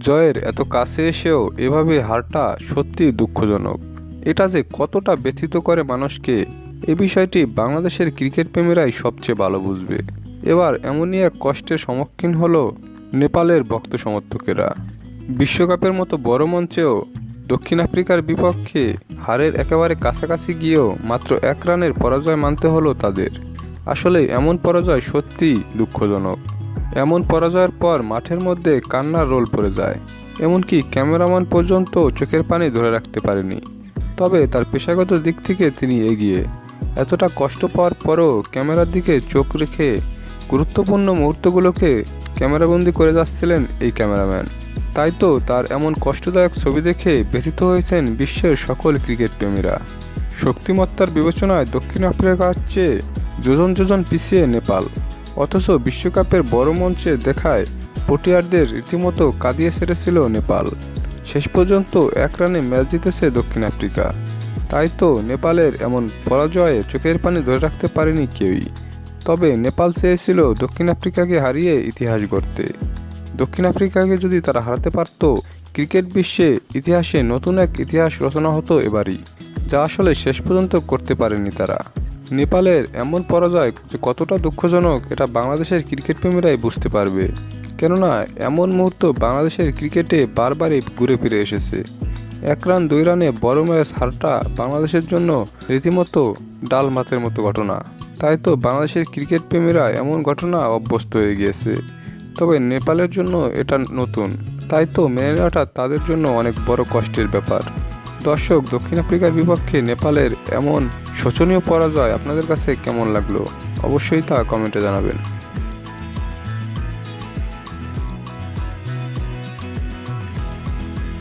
জয়ের এত কাছে এসেও এভাবে হারটা সত্যি দুঃখজনক। এটা যে কতটা ব্যথিত করে মানুষকে, এ বিষয়টি বাংলাদেশের ক্রিকেট প্রেমীরাই সবচেয়ে ভালো বুঝবে। এবার এমনই এক কষ্টের সম্মুখীন হলো নেপালের ভক্ত সমর্থকেরা। বিশ্বকাপের মতো বড় মঞ্চেও দক্ষিণ আফ্রিকার বিপক্ষে হারের একেবারে কাছাকাছি গিয়েও মাত্র এক রানের পরাজয় মানতে হলো তাদের। আসলে এমন পরাজয় সত্যিই দুঃখজনক। এমন পরাজয়ের পর মাঠের মধ্যে কান্নার রোল পড়ে যায়। এমনকি ক্যামেরাম্যান পর্যন্ত চোখের পানি ধরে রাখতে পারেনি। তবে তার পেশাগত দিক থেকে তিনি এগিয়ে। এতটা কষ্ট পাওয়ার পরও ক্যামেরার দিকে চোখ রেখে গুরুত্বপূর্ণ মুহূর্তগুলোকে ক্যামেরাবন্দি করে যাচ্ছিলেন এই ক্যামেরাম্যান। তাই তো তার এমন কষ্টদায়ক ছবি দেখে ব্যথিত হয়েছেন বিশ্বের সকল ক্রিকেট প্রেমীরা। শক্তিমত্তার বিবেচনায় দক্ষিণ আফ্রিকার চেয়ে যোজন যোজন পিছিয়ে নেপাল। অথচ বিশ্বকাপের বড় মঞ্চে দেখায় পটিয়ারদের রীতিমতো কাঁদিয়ে সেরেছিল নেপাল। শেষ পর্যন্ত এক রানে ম্যাচ জিতেছে দক্ষিণ আফ্রিকা। তাই তো নেপালের এমন পরাজয়ে চোখের পানি ধরে রাখতে পারেনি কেউই। তবে নেপাল চেয়েছিল দক্ষিণ আফ্রিকাকে হারিয়ে ইতিহাস গড়তে। দক্ষিণ আফ্রিকাকে যদি তারা হারাতে পারত, ক্রিকেট বিশ্বে ইতিহাসে নতুন এক ইতিহাস রচনা হতো এবারই, যা আসলে শেষ পর্যন্ত করতে পারেনি তারা। নেপালের এমন পরাজয় যে কতটা দুঃখজনক এটা বাংলাদেশের ক্রিকেট প্রেমীরাই বুঝতে পারবে। কেননা, এমন মুহূর্ত বাংলাদেশের ক্রিকেটে বারবারই ঘুরে ফিরে এসেছে। এক রান, দুই রানে বড় ম্যাচ হারটা বাংলাদেশের জন্য রীতিমতো ডাল মাতের মতো ঘটনা। তাই তো বাংলাদেশের ক্রিকেট প্রেমীরা এমন ঘটনা অভ্যস্ত হয়ে গিয়েছে। তবে নেপালের জন্য এটা নতুন। তাই তো মেনে নেওয়াটা তাদের জন্য অনেক বড় কষ্টের ব্যাপার। দর্শক, দক্ষিণ আফ্রিকার বিপক্ষে নেপালের এমন শোচনীয় পরাজয় আপনাদের কাছে কেমন লাগল? অবশ্যই তা কমেন্টে জানাবেন।